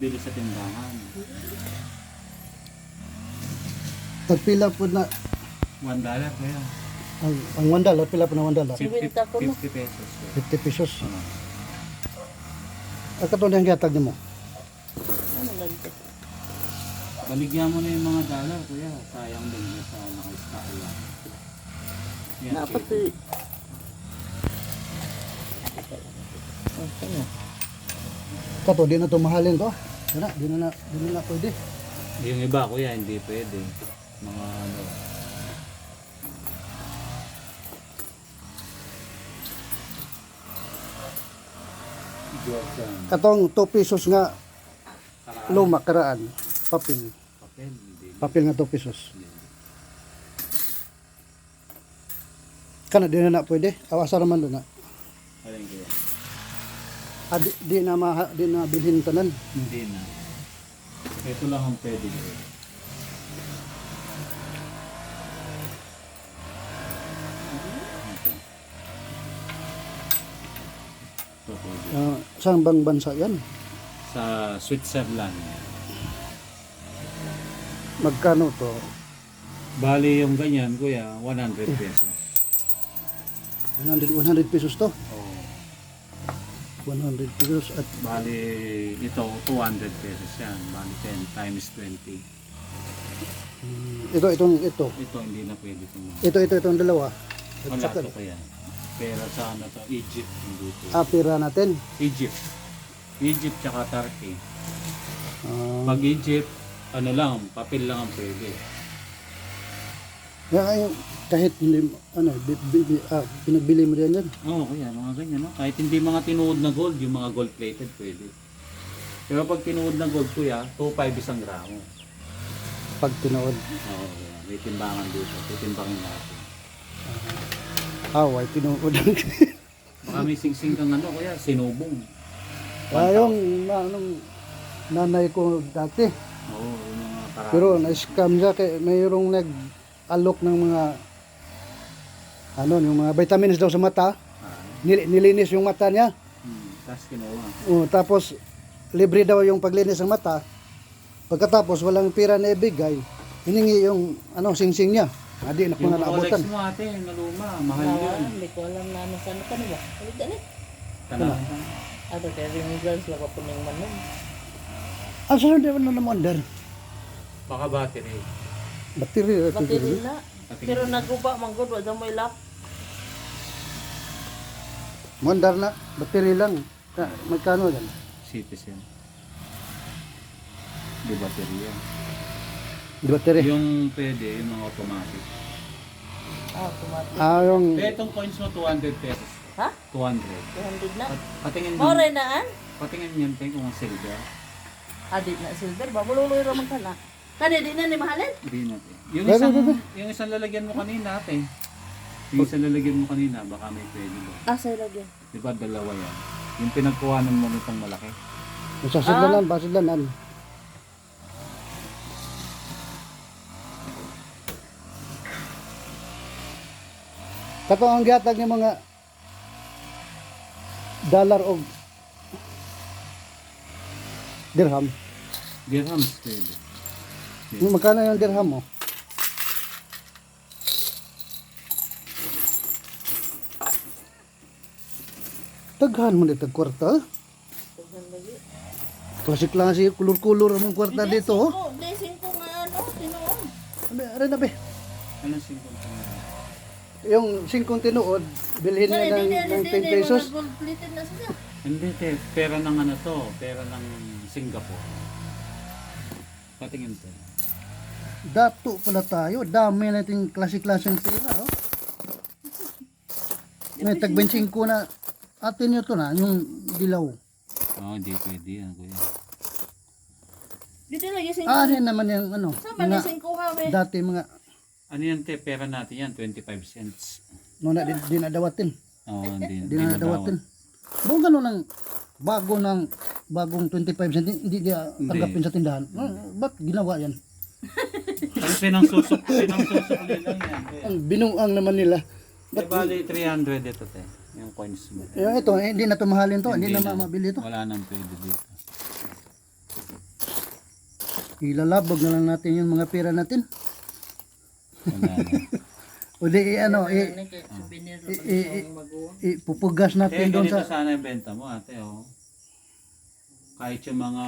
Bili sa tindahan. Tagpila po na, One dollar kaya. ang, ang 1 dollar, pila po na 1 dollar? 50, Ibenta ko mo. 50 pesos. 50 pesos. Ah. Ang katulad yung gatag mo. Ano lang ito? Baligyan mo na yung mga dollar kuya. Sayang din yung sa naka-stock lang. Yan, Dapat eh. Kato, di na mahalin to. Yan na, di na di na na pwede. Yung iba kuya, hindi pwede. Mga ano. Katong 2 pesos nga Karaan. luma karaan. Papel. Papel, hindi. Papel nga 2 pesos. Kana di na na pwede. Awasa naman doon na. Alin kaya? Ah, di, di na ma, di na bilhin tanan. Hindi na. Ito lang ang pwede gawin. Uh, saan bang bansa yan? Sa Switzerland. Magkano to? Bali yung ganyan, kuya, 100 pesos. 100, 100 pesos to. Oh. 100 pesos at Bali ito, 200 pesos yan. Bali 10 times 20. mm, ito itong ito. Ito hindi na pwede ito. Ito ito itong dalawa. At Wala saka ito kaya. Pero sa ano to, Egypt hindi ito. ah, pira natin. Egypt. Egypt tsaka Turkey. Ah, Pag Egypt, ano lang, papel lang ang pwede. Kaya ay, kahit hindi, ano, bi, bi, bi- ah, pinagbili mo din yan. Oo, kuya, mga ganyan. No? Kahit hindi mga tinuod na gold, yung mga gold plated pwede. Pero pag tinuod na gold, kuya, 2.5 isang gramo. Pag tinood. Oo, kuya. May timbangan dito. Titimbangin natin. Away, tinood. Baka may singsing kang ano, kuya, sinubong. ah, yung na, nung nanay ko dati. Oo, yung mga parang. Pero na-scam siya kay mayroong nag-alok ng mga ano, yung mga vitamins daw sa mata. Ah, Nil, nilinis yung mata niya. hmm, tapos kinuha. Oh, tapos libre daw yung paglinis ng mata. Pagkatapos walang pira na ibigay, hiningi yung ano singsing niya. Adi na ko Yung na Rolex naabutan. mo ate, na luma, mahal yun. hindi ko alam na ano saan ka na ba? Ulit na eh. Tanahan. Ato kaya girls wala po ning manon. Ang sunod naman na wonder. Baka battery. Battery. Bakit battery. na? Pero naguba man gud wa may lock. Wonder na. Battery lang. Ka- Magkano yan? Citizen. Di battery yan. Di battery. Yung pwede, yung mga automatic. Ah, automatic. Ah, yung... Kaya itong coins mo, 200 pesos. Ha? 200. 200 na. Pat patingin Mo mo, rin na an? patingin yan tayo kung silver. Adit na silver ba? Mululoy ra man kana. Kani di na ni mahalin? Hindi natin. Yung Bebe, isang, bebe. yung isang lalagyan mo kanina, ate. Yung isang lalagyan mo kanina, baka may pwede ba? Ah, say lagi. Di ba dalawa yan? Yung pinagkuhanan mo nitong malaki. Masasidlanan, basidlanan. Kato ang gihatag ng mga dollar o dirham. Dirhams pwede. Yung Magkano yung dirham mo? Taghan mo dito kwarta. Tughan lagi. Klase-klase, kulur-kulur ang kwarta dito. Oh. Oh, blessing ko nga ano, tinuon. Ano, na be? Ano singkong Yung singkong tinuod, bilhin niya ng, ng 10 pesos. Hindi, te. Pera ng ano to. Pera ng Singapore. Patingin to. Dato pala tayo. Dami natin klase-klaseng pera. Oh. May tag 25 na atin nyo to na, yung dilaw. Oo, oh, hindi pwede yan, kuya. Dito lagi sing Ah, yan naman yung ano, Sa man mga sing kuha be. dati mga, Ano yan, te? Pera natin yan, 25 cents. no na, di, di na dawatin. Oo, oh, hindi. Di na dawatin. Buong gano'n ng bago ng bagong 25 cent, hindi dia tanggapin sa tindahan. Ah, Ba't ginawa yan? Ang pinangsusok, pinangsusukli lang yan. Ang binuang naman nila. Di bali, 300 ito, te. Yung coins mo. Eh, ito, eh, hindi na to mahalin to, hindi, na mabili to. Wala nang pwede dito. Ilalabog na lang natin yung mga pera natin. Wala na. O di, i- ano, i, lang i, ang maguwa. ipupugas Eh, natin doon ganito sa... sana yung benta mo, ate, oh. Kahit yung mga,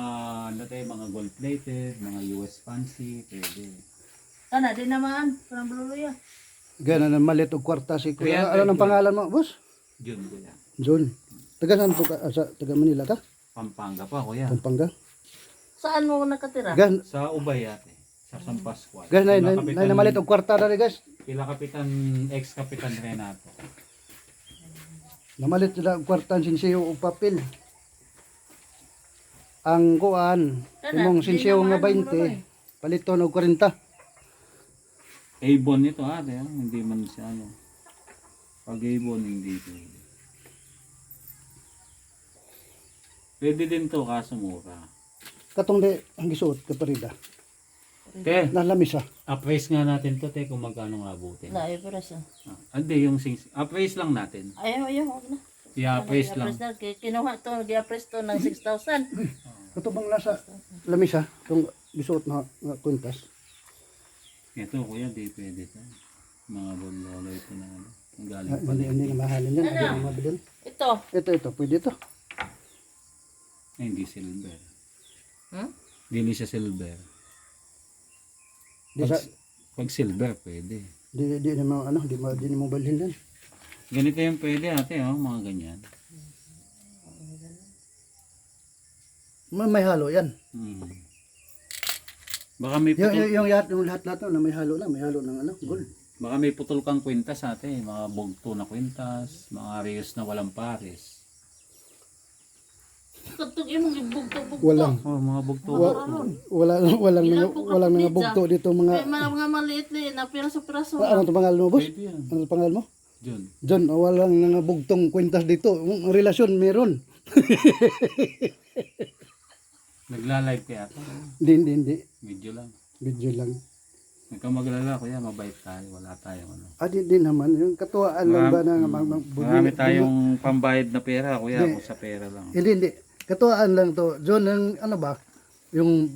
ano tayo, mga gold plated, mga US fancy, pwede. Kana, di naman. Parang bluluya. Gano'n ang malit o kwarta si Kuya, Kuya. Ano ang pangalan mo, boss? June, kuya. John. Taga saan po ka? Ah, Sa taga Manila ka? Pampanga pa, kuya. Pampanga? Saan mo nakatira? Gan, Sa Ubay, ate. Sa San Pascual. gan na, na, na, na malit og kwarta na rin guys. Kila Kapitan, ex-Kapitan Renato. Namalit sila og kwarta ang sinsiyo og papel. Ang kuan, imong sinsiyo nga ano, 20, paliton og 40. Avon ito, ate. ah. Hindi man siya, ano. Pag Avon, hindi pwede. Pwede din to, kaso mura. Katong di ang gisuot kaparida. Te, Na lamisa. appraise nga natin to, te, kung magkano nga abutin. Layo pero siya. Ah, hindi, yung sing appraise lang natin. Ayaw, ayaw. Huwag na. I-appraise lang. Gi-appraise na. Ki- Kinuha to, gi-appraise to ng 6,000. Kato bang nasa lamisa tong gisuot na nga kwintas. Ito, kuya, di pwede to. Mga bololo ito na ano. Ang galing Ah, pa Hindi hindi na mahalin yan, hindi na mabilin. Ito. Ito ito, pwede ito. Ay, hindi silver. Hmm? Hindi siya silver. Di sa Pag silver, pwede. di di na mo ano, di mo di mo balhin yan. Ganito yung pwede, ate, oh, mga ganyan. May, may halo yan. Hmm. Baka may Yung, putol, yung, yung, lahat, yung lahat lahat na may halo na, may halo ng ano, gold. baka may putol kang kwintas, ate. Mga bugto na kwintas, mga rios na walang pares. Katog imong gibugto-bugto. Walang Oh, mga bugto. wa, wala walang Ilan mga po ka walang mga pizza? bugto dito mga mga, mga maliit-liit na piraso-piraso. ano to pangalan mo boss? Pwede yan. Ano to pangalan mo? John. John, oh, walang mga bugtong kwintas dito. Ang relasyon meron. Nagla-live kaya ito. Hindi, hindi, hindi. Video lang. Video lang. Huwag kang maglala, kuya. Mabait tayo. Wala tayong ano. Ah, di, di naman. Yung katuwaan lang ba na mag, mag, Marami tayong pambayad na pera, kuya. Kung sa pera lang. Hindi, hindi. Katuwaan lang to. John, ang ano ba? Yung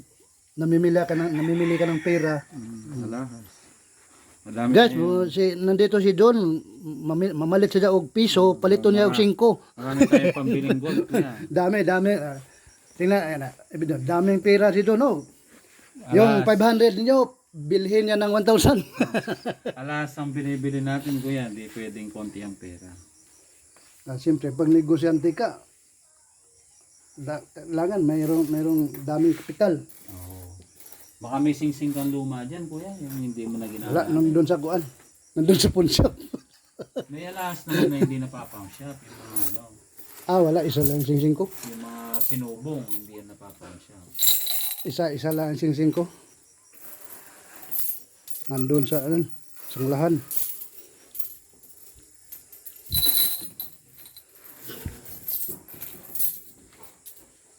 namimili ka ng, namimili ka ng pera. Wala. Madami Guys, tayong, mo- si, nandito si John, mami- mamalit siya og piso, palito niya og 5. marami tayong pambiling gold, kuya. Dami, dami. ah, tingnan, ayan na. Evident, daming pera si John, oh. Yung 500 niyo, bilhin niya ng 1,000. Alas ang binibili natin, kuya. Hindi pwedeng konti ang pera. ah, Siyempre, pag negosyante ka, da, kailangan mayroong, mayroong daming kapital. Oo. Baka may sing-sing kang luma dyan, kuya. Yung hindi mo na Wala, ginagawa. nandun sa kuan. Nandun sa pawn shop. May alas naman na hindi napapang shop. Yung mga, ano, ah, wala. Isa lang yung sing-sing ko. yung mga sinubong, hindi yan napapang shop. Isa, isa lang ang sing-sing ko. Nandun sa, ano, sa lahan.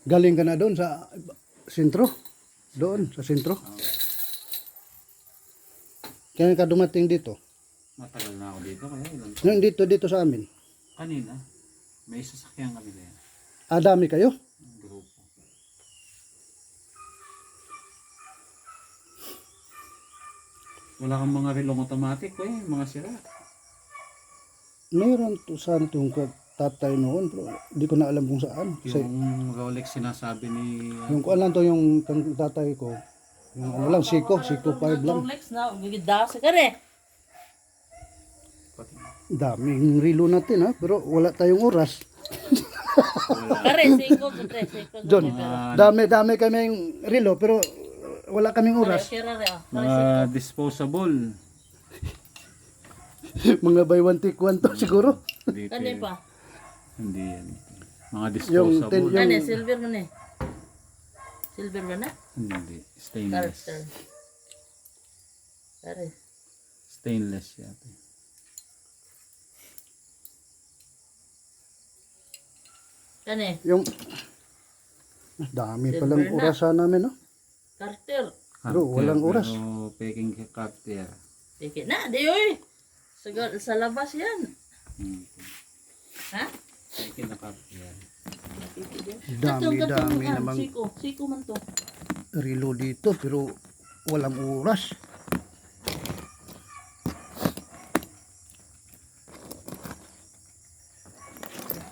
Galing ka na doon sa sentro? Doon, sa sentro? Kaya ka dumating dito? Matagal na ako dito, kaya ilan Ngayon dito, dito sa amin. Kanina, may sasakyan kami na yan. Ah, dami kayo? Ang grupo. Wala kang mga relong automatic, kuya. Yung mga sira. Mayroon to saan itong tatay noon, pero hindi ko na alam kung saan. Kasi Yung Rolex sinasabi ni... yung kuan lang to yung kang tatay ko. Yung ano lang, Siko, Siko 5 lang. Rolex na, gigida sa kare. Daming rilo natin ha, pero wala tayong oras. Kare, siko, kare, siko. John, dami dami kaming rilo pero wala kaming oras. Oh. Mga disposable. Mga buy one take one to siguro. Hindi, Kani pwede. pa. Hindi yan. Mga Yung disposable. ten- yung- Kani, silver ka ni. Silver ba na? Hindi. Stainless. Carter. Kare. Stainless yata. Kani, Yung dami palang Silver na. orasan namin no. Carter. Pero walang oras. Pero peking Cartier. Tiki na, di oy. Sa, sa labas yan. Hmm. Ha? Peking na Cartier. Dami dami kan, namang Siko, siko man to. relo dito pero walang oras.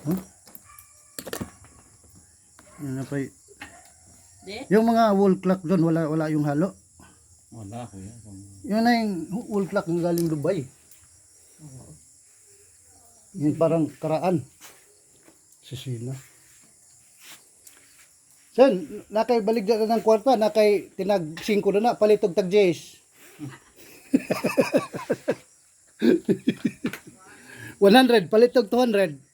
Huh? Yan na pa y-? Yung mga wall clock doon, wala, wala yung halo. Wala kuya. Kung... Yun na yung wall clock ng galing Dubai. Yung parang karaan. Si Sina. Sen, nakay balik na ng kwarta, nakay tinag 5 na na, palitog tag Jays. 100, palitog 200.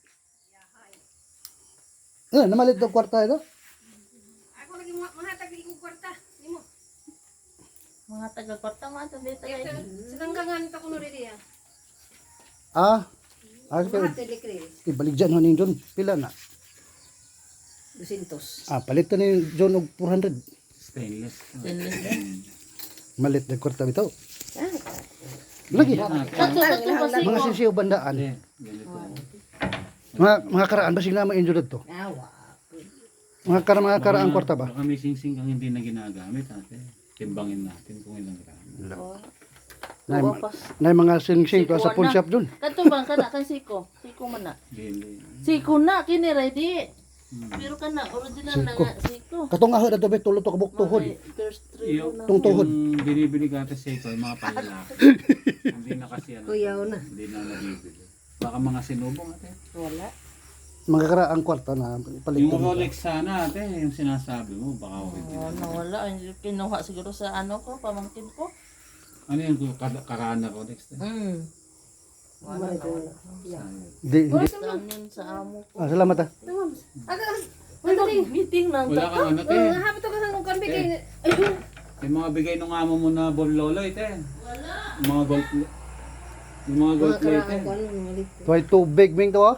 Eh, namalit ng kwarta ito? Ako lagi mga mahatag di ko kwarta. Nimo. Mga taga-kwarta mga ito dito ay. Sedangkangan ta kuno diri ya. Ah, ah, Mahatag di kres. ibalik dyan honing doon. Pila na? 200. Ah, palit na ni John og 400. Stainless. Stainless. Malit na kwarta bitaw. Lagi. Kato kato pa si Mga sisiyo bandaan. Hindi. Mga mga karaan basig na ma-injure to. Awa. Mga kara mga karaan kwarta ba? Baka may sing-sing kang hindi na ginagamit ate. Timbangin natin kung ilang gramo. Na, Wapas. na mga sing-sing to sa Sikuan pawn na. shop dun. Kato bang kana kan siko. Siko man na. Hindi. Siko na kini ready. Hmm. Pero kana original na Siko. nga siko. Katong ahod ato be tulo to kabuk tuhod. Mga first three Yung, na. Tung tuhod. yung binibili ka ate sa ito, yung mga panlalaki. hindi na kasi ano. Kuyaw na. Hindi na nabibili. Baka mga sinubong ate. Wala. Mga karaan kwarta na palit Yung. Rolex sana ate, yung sinasabi mo, baka okay. Oh, nawala. Hindi Kinuha siguro sa ano ko, pamangkin ko. Ano yung kar- karaan na Rolex? ate? Hmm. Wala na wala. Sayang. Di, di. Tanin sa amo ko. Ah, salamat ah. Meeting lang Wala kang ano te. Hapit ko sa kon bigay. Yung mga bigay nung amo mo na bol lolo ite. Wala. Mga gold yung mga gold plate. Karaan ko ano tubig ming to ah.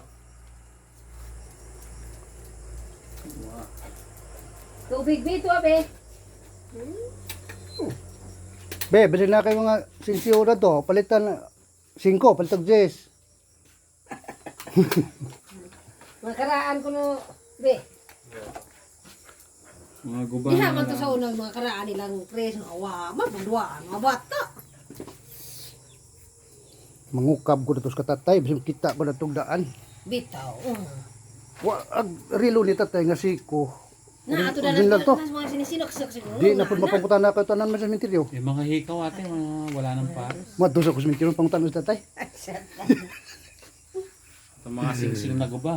Tubig bito abe. Be, bilhin na kayo mga sisiyo na to. Palitan na 5, palitog 10. Mga karaan ko no be. Mga guba. Diha man to sa unang mga karaan nilang kres no awa, mapundwa, mga bata. Mangukab ko na to sa katatay. Bisim kita ko na tong daan. Bitaw. Wa, ag, rilo ni tatay nga siko. Na ato na lang to. mga. Di na po mapangkutan na kayo tanan man sa sementeryo. Yung mga hikaw ate, mga wala nang pares. Matos ako sa sementeryo pangkutan sa tatay. Yung mga sing-sing na guba.